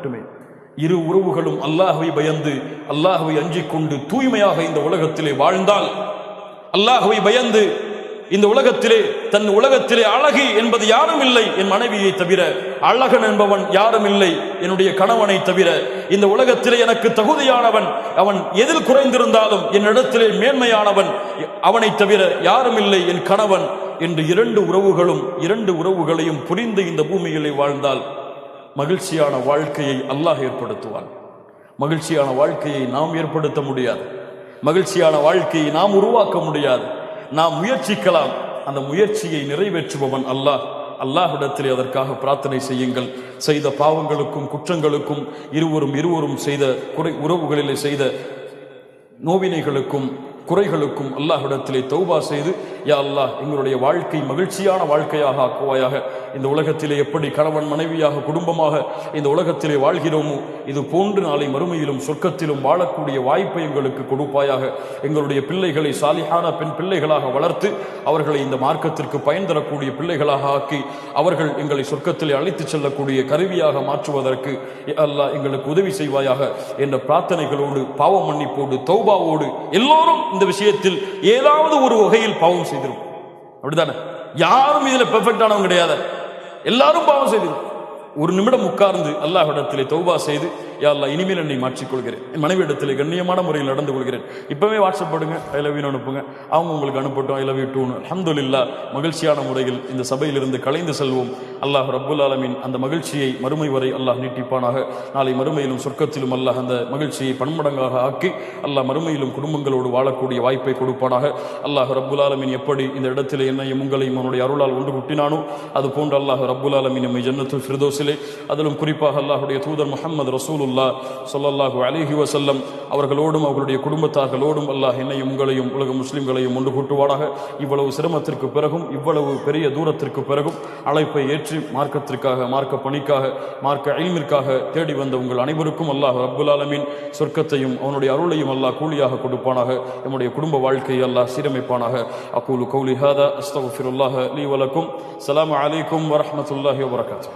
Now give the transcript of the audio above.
மட்டுமே இரு உறவுகளும் அல்லாஹுவை பயந்து அல்லாஹுவை அஞ்சிக் கொண்டு தூய்மையாக இந்த உலகத்திலே வாழ்ந்தால் அல்லாஹுவை பயந்து இந்த உலகத்திலே தன் உலகத்திலே அழகி என்பது யாரும் இல்லை என் மனைவியை தவிர அழகன் என்பவன் யாரும் இல்லை என்னுடைய கணவனை தவிர. இந்த உலகத்திலே எனக்கு தகுதியானவன் அவன் எதில் குறைந்திருந்தாலும் என்னிடத்திலே மேன்மையானவன் அவனை தவிர யாரும் இல்லை என் கணவன் என்று இரண்டு உறவுகளும் இரண்டு உறவுகளையும் புரிந்து இந்த பூமியிலே வாழ்ந்தால் மகிழ்ச்சியான வாழ்க்கையை அல்லாஹ் ஏற்படுத்துவான். மகிழ்ச்சியான வாழ்க்கையை நாம் ஏற்படுத்த முடியாது. மகிழ்ச்சியான வாழ்க்கையை நாம் உருவாக்க முடியாது. நாம் முயற்சிக்கலாம். அந்த முயற்சியை நிறைவேற்றுபவன் அல்லாஹ். அல்லாஹிடத்திலே அதற்காக பிரார்த்தனை செய்யுங்கள். செய்த பாவங்களுக்கும் குற்றங்களுக்கும் இருவரும் இருவரும் செய்த குறை உறவுகளிலே செய்த நோவினைகளுக்கும் குறைகளுக்கும் அல்லாஹிடத்திலே தௌபா செய்து யா அல்லாஹ் எங்களுடைய வாழ்க்கை மகிழ்ச்சியான வாழ்க்கையாக ஆக்குவாயாக. இந்த உலகத்திலே எப்படி கணவன் மனைவியாக குடும்பமாக இந்த உலகத்திலே வாழ்கிறோமோ இது போன்று நாளை மறுமையிலும் சொர்க்கத்திலும் வாழக்கூடிய வாய்ப்பை எங்களுக்கு கொடுப்பாயாக. எங்களுடைய பிள்ளைகளை சாலிஹான பெண் பிள்ளைகளாக வளர்த்து அவர்களை இந்த மார்க்கத்திற்கு பயன் தரக்கூடிய பிள்ளைகளாக ஆக்கி அவர்கள் எங்களை சொர்க்கத்திலே அழைத்துச் செல்லக்கூடிய கருவியாக மாற்றுவதற்கு அல்லாஹ் எங்களுக்கு உதவி செய்வாயாக என்ற பிரார்த்தனைகளோடு பாவ மன்னிப்போடு தௌபாவோடு எல்லோரும் இந்த விஷயத்தில் ஏதாவது ஒரு வகையில் பாவம் செய்திருக்கும் அப்படிதானே யாரும் இதுல பெர்ஃபெக்ட் ஆனவங்க கிடையாது. எல்லாரும் பாவம் செய்திருக்கோம். ஒரு நிமிடம் உட்கார்ந்து அல்லாஹ்விடத்திலே தௌபா செய்து யா அல்லாஹ் இனிமேல் என்னை மாற்றிக்கொள்கிறேன். என் மனைவி இடத்திலே கண்ணியமான முறையில் நடந்து கொள்கிறேன். இப்போவே வாட்ஸ்அப் பண்ணுங்க ஐ லவ் யூ அனுப்புங்க. அவங்க உங்களுக்கு அனுப்பட்டும் ஐ லவ் யூ டூ அல்ஹம்துலில்லாஹ் மகிழ்ச்சியான முறையில் இந்த சபையிலிருந்து கலைந்து செல்வோம். அல்லாஹ் ரப்புல் ஆலமின் அந்த மகிழ்ச்சியை மறுமை வரை அல்லாஹ் நீட்டிப்பானாக. நாளை மறுமையிலும் சொர்க்கத்திலும் அல்லாஹ் அந்த மகிழ்ச்சியை பன்மடங்காக ஆக்கி அல்லாஹ் மறுமையிலும் குடும்பங்களோடு வாழக்கூடிய வாய்ப்பை கொடுப்பானாக. அல்லாஹ் ரப்புல் ஆலமின் எப்படி இந்த இடத்துல என்னையும் உங்களையும் அவனுடைய அருளால் ஒன்று குட்டினானோ அது போன்று அல்லாஹ் ரப்புல் ஆலமின் நம்மை ஜன்னத்து ஃபிர்தோஸிலே அதிலும் குறிப்பாக அல்லாஹுடைய தூதர் முஹம்மது ரசூலுல்லா சொல்லல்லாஹு அலிஹி வசல்லம் அவர்களோடும் அவர்களுடைய குடும்பத்தார்களோடும் அல்லாஹ் என்னையும் உங்களையும் உலக முஸ்லிம்களையும் ஒன்று கூட்டுவானாக. இவ்வளவு சிரமத்திற்கு பிறகும் இவ்வளவு பெரிய தூரத்திற்கு பிறகும் அழைப்பை ஏற்றி மார்க்கத்திற்காக மார்க்க பணிக்காக மார்க்க அழிமிற்காக தேடி வந்த உங்கள் அனைவருக்கும் அல்லாஹ் ரப்புல் ஆலமீன் சொர்க்கத்தையும் அவனுடைய அருளையும் அல்லாஹ் கூலியாக கொடுப்பானாக. நம்முடைய குடும்ப வாழ்க்கையை அல்லாஹ் சீரமைப்பானாக. அகூலு கௌலி ஹாதா அஸ்தகுஃபிருல்லாஹ லீ வலக்கும். ஸலாமு அலைக்கும் வரமத்துல்லாஹி வரகாத்து